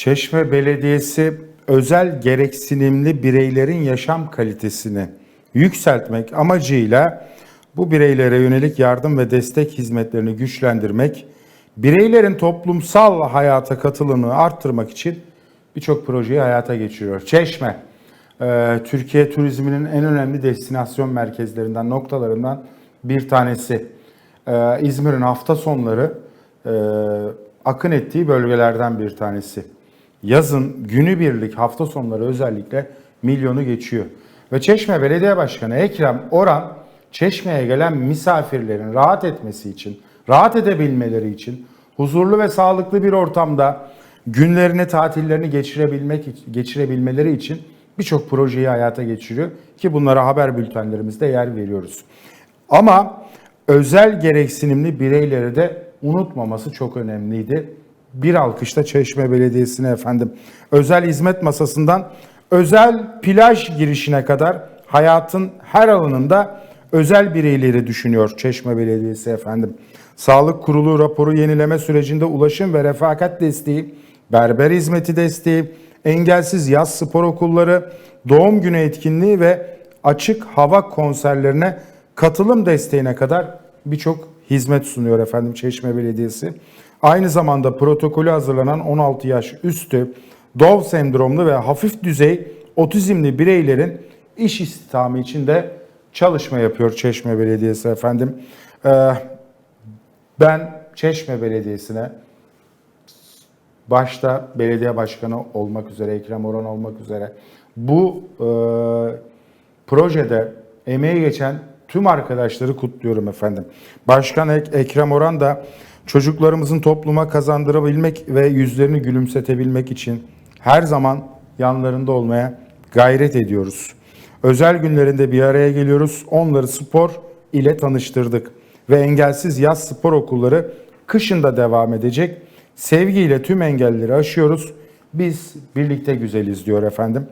Çeşme Belediyesi özel gereksinimli bireylerin yaşam kalitesini yükseltmek amacıyla bu bireylere yönelik yardım ve destek hizmetlerini güçlendirmek, bireylerin toplumsal hayata katılımını arttırmak için birçok projeyi hayata geçiriyor. Çeşme, e, Türkiye turizminin en önemli destinasyon merkezlerinden, noktalarından bir tanesi. E, İzmir'in hafta sonları e, akın ettiği bölgelerden bir tanesi. Yazın günübirlik hafta sonları özellikle milyonu geçiyor. Ve Çeşme Belediye Başkanı Ekrem Oran Çeşme'ye gelen misafirlerin rahat etmesi için, rahat edebilmeleri için huzurlu ve sağlıklı bir ortamda günlerini, tatillerini geçirebilmek geçirebilmeleri için birçok projeyi hayata geçiriyor ki bunlara haber bültenlerimizde yer veriyoruz. Ama özel gereksinimli bireyleri de unutmaması çok önemliydi. Bir alkışta Çeşme Belediyesi'ne efendim. Özel hizmet masasından özel plaj girişine kadar hayatın her alanında özel bireyleri düşünüyor Çeşme Belediyesi efendim. Sağlık Kurulu raporu yenileme sürecinde ulaşım ve refakat desteği, berber hizmeti desteği, engelsiz yaz spor okulları, doğum günü etkinliği ve açık hava konserlerine katılım desteğine kadar birçok hizmet sunuyor efendim Çeşme Belediyesi. Aynı zamanda protokolü hazırlanan 16 yaş üstü Down sendromlu ve hafif düzey otizmli bireylerin iş istihdamı için de çalışma yapıyor Çeşme Belediyesi efendim. Ee, ben Çeşme Belediyesi'ne başta belediye başkanı olmak üzere, Ekrem Orhan olmak üzere bu e, projede emeği geçen tüm arkadaşları kutluyorum efendim. Başkan Ek- Ekrem Orhan da çocuklarımızın topluma kazandırabilmek ve yüzlerini gülümsetebilmek için her zaman yanlarında olmaya gayret ediyoruz. Özel günlerinde bir araya geliyoruz. Onları spor ile tanıştırdık ve engelsiz yaz spor okulları kışın da devam edecek. Sevgiyle tüm engelleri aşıyoruz. Biz birlikte güzeliz diyor efendim.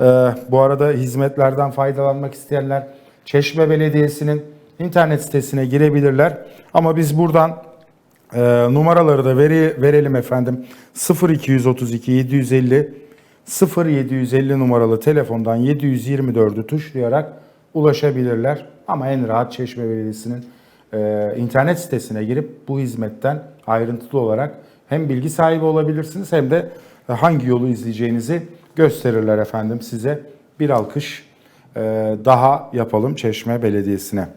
Ee, bu arada hizmetlerden faydalanmak isteyenler Çeşme Belediyesi'nin internet sitesine girebilirler. Ama biz buradan e, numaraları da veri, verelim efendim. 0232 750 0750 numaralı telefondan 724'ü tuşlayarak ulaşabilirler. Ama en rahat Çeşme Belediyesi'nin e, internet sitesine girip bu hizmetten ayrıntılı olarak hem bilgi sahibi olabilirsiniz hem de hangi yolu izleyeceğinizi gösterirler efendim size. Bir alkış daha yapalım Çeşme Belediyesi'ne.